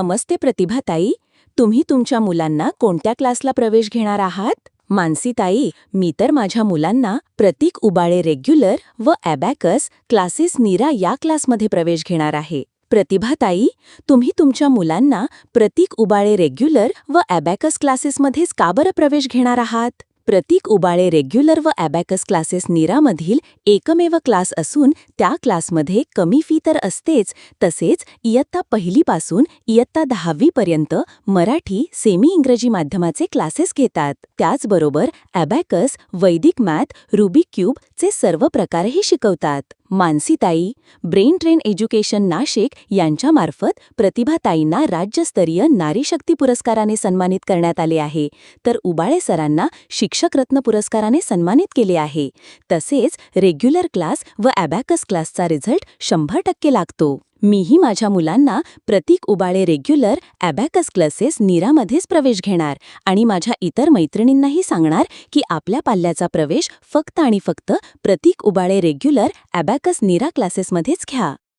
नमस्ते प्रतिभाताई. तुम्ही तुमच्या मुलांना कोणत्या क्लासला प्रवेश घेणार आहात? मानसीताई मी तर माझ्या मुलांना प्रतीक उबाळे रेग्युलर व ॲबॅकस क्लासेस नीरा या क्लासमध्ये प्रवेश घेणार आहे. प्रतिभाताई तुम्ही तुमच्या मुलांना प्रतीक उबाळे रेग्युलर व ॲबॅकस क्लासेसमध्येच का बरं प्रवेश घेणार आहात? प्रतीक उबाळे रेग्युलर व ॲबॅकस क्लासेस नीरामधील एकमेव क्लास असून त्या क्लासमध्ये कमी फी तर असतेच तसेच इयत्ता पहिलीपासून इयत्ता दहावीपर्यंत मराठी सेमी इंग्रजी माध्यमाचे क्लासेस घेतात. त्याचबरोबर ॲबॅकस वैदिक मॅथ रुबिक क्यूबचे सर्व प्रकारही शिकवतात. मानसीताई ब्रेन ट्रेन एज्युकेशन नाशिक यांच्यामार्फत प्रतिभाताईंना राज्यस्तरीय नारी शक्ती पुरस्काराने सन्मानित करण्यात आले आहे. तर उबाळे सरांना शिक्षक रत्न पुरस्काराने सन्मानित केले आहे. तसेच रेग्युलर क्लास व ॲबॅकस क्लासचा रिझल्ट शंभर टक्के लागतो. मीही माझ्या मुलांना Prateek Ubale regular abacus classes नीरामध्येच प्रवेश घेणार आणि माझ्या इतर मैत्रिणींनाही सांगणार की आपल्या पाल्याचा प्रवेश फक्त आणि फक्त प्रतीक उबाळे रेग्युलर ॲबॅकस नीरा क्लासेसमध्येच घ्या.